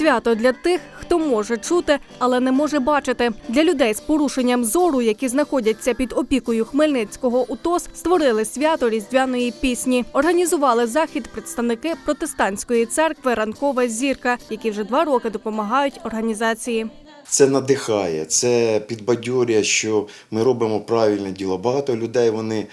Свято для тих, хто може чути, але не може бачити. Для людей з порушенням зору, які знаходяться під опікою Хмельницького УТОС, створили свято різдвяної пісні. Організували захід представники протестантської церкви Ранкова зірка, які вже два роки допомагають організації. Це надихає, це підбадьорює, що ми робимо правильне діло. Багато людей вони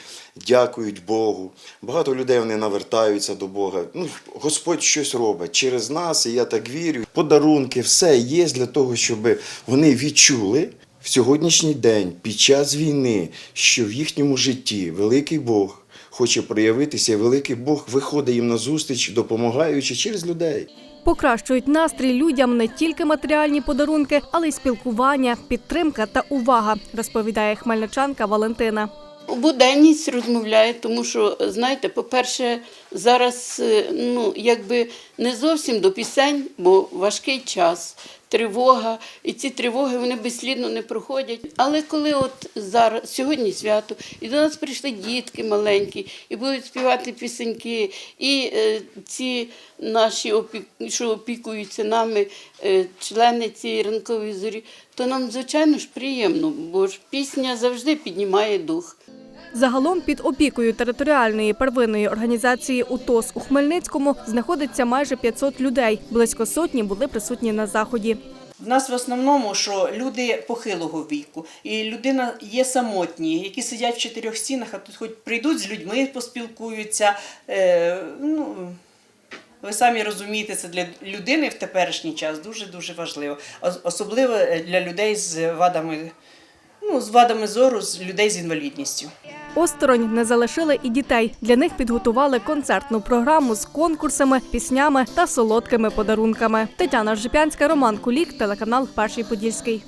дякують Богу, багато людей вони навертаються до Бога. Ну, Господь щось робить через нас, і я так вірю. Подарунки, все є для того, щоб вони відчули в сьогоднішній день, під час війни, що в їхньому житті великий Бог хоче проявитися, великий Бог виходить їм на зустріч, допомагаючи через людей. Покращують настрій людям не тільки матеріальні подарунки, але й спілкування, підтримка та увага, розповідає хмельничанка Валентина. Буденність розмовляє, тому що, знаєте, по-перше, зараз е, ну, якби не зовсім до пісень, бо важкий час, тривога, і ці тривоги вони безслідно не проходять. Але коли от зараз, сьогодні свято, і до нас прийшли дітки маленькі, і будуть співати пісеньки, і е, ці наші, що опікуються нами, е, члени цієї ранкової зорі, то нам, звичайно ж, приємно, бо ж пісня завжди піднімає дух. Загалом під опікою територіальної первинної організації УТОС у Хмельницькому знаходиться майже 500 людей. Близько сотні були присутні на заході. В нас в основному, що люди похилого віку, і людина є самотні, які сидять в чотирьох стінах, а тут хоч прийдуть з людьми, поспілкуються. Е, ну, ви самі розумієте, це для людини в теперішній час дуже-дуже важливо. Ос- Особливо е, для людей з вадами, ну, з вадами зору, з людей з інвалідністю. Осторонь не залишили і дітей. Для них підготували концертну програму з конкурсами, піснями та солодкими подарунками. Тетяна Жипянська, Роман Кулік, телеканал Перший Подільський.